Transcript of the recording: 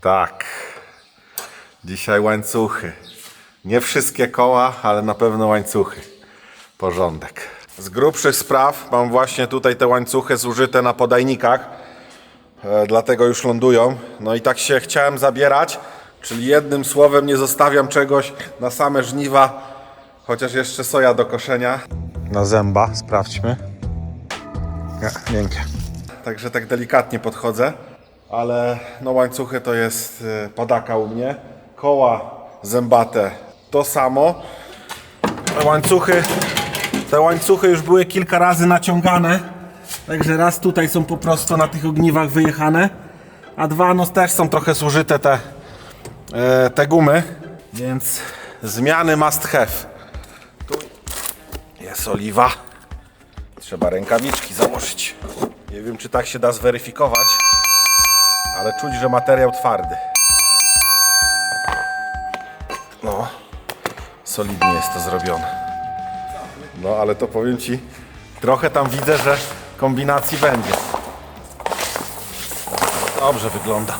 Tak. Dzisiaj łańcuchy. Nie wszystkie koła, ale na pewno łańcuchy. Porządek. Z grubszych spraw mam właśnie tutaj te łańcuchy zużyte na podajnikach. E, dlatego już lądują. No i tak się chciałem zabierać, czyli jednym słowem nie zostawiam czegoś na same żniwa, chociaż jeszcze soja do koszenia. Na zęba, sprawdźmy. Nie, miękkie. Także tak delikatnie podchodzę, ale no łańcuchy to jest e, padaka u mnie. Koła zębate to samo. Te łańcuchy, te łańcuchy już były kilka razy naciągane. Także raz tutaj są po prostu na tych ogniwach wyjechane, a dwa no też są trochę zużyte te, e, te gumy, więc zmiany must have. Tu jest oliwa. Trzeba rękawiczki założyć. Nie wiem, czy tak się da zweryfikować, ale czuć, że materiał twardy. No, solidnie jest to zrobione. No, ale to powiem Ci, trochę tam widzę, że kombinacji będzie. Dobrze wygląda.